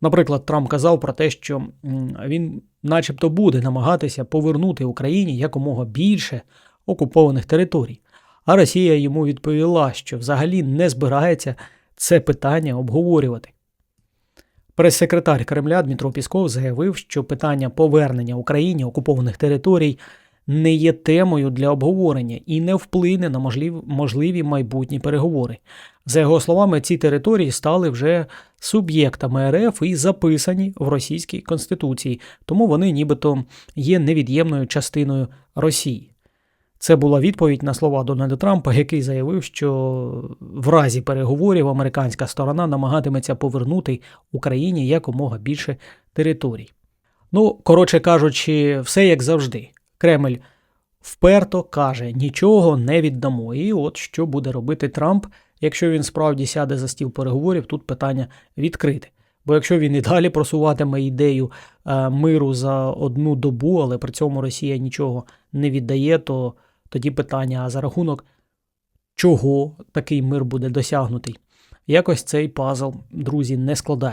Наприклад, Трамп казав про те, що він, начебто, буде намагатися повернути Україні якомога більше окупованих територій. А Росія йому відповіла, що взагалі не збирається це питання обговорювати. Прес-секретар Кремля Дмитро Пісков заявив, що питання повернення Україні окупованих територій не є темою для обговорення і не вплине на можливі майбутні переговори. За його словами, ці території стали вже суб'єктами РФ і записані в російській конституції, тому вони нібито є невід'ємною частиною Росії. Це була відповідь на слова Дональда Трампа, який заявив, що в разі переговорів американська сторона намагатиметься повернути Україні якомога більше територій. Ну, коротше кажучи, все як завжди. Кремль вперто каже, нічого не віддамо. І от що буде робити Трамп, якщо він справді сяде за стіл переговорів, тут питання відкрите. Бо якщо він і далі просуватиме ідею е, миру за одну добу, але при цьому Росія нічого не віддає, то тоді питання, а за рахунок чого такий мир буде досягнутий? Якось цей пазл, друзі, не складає.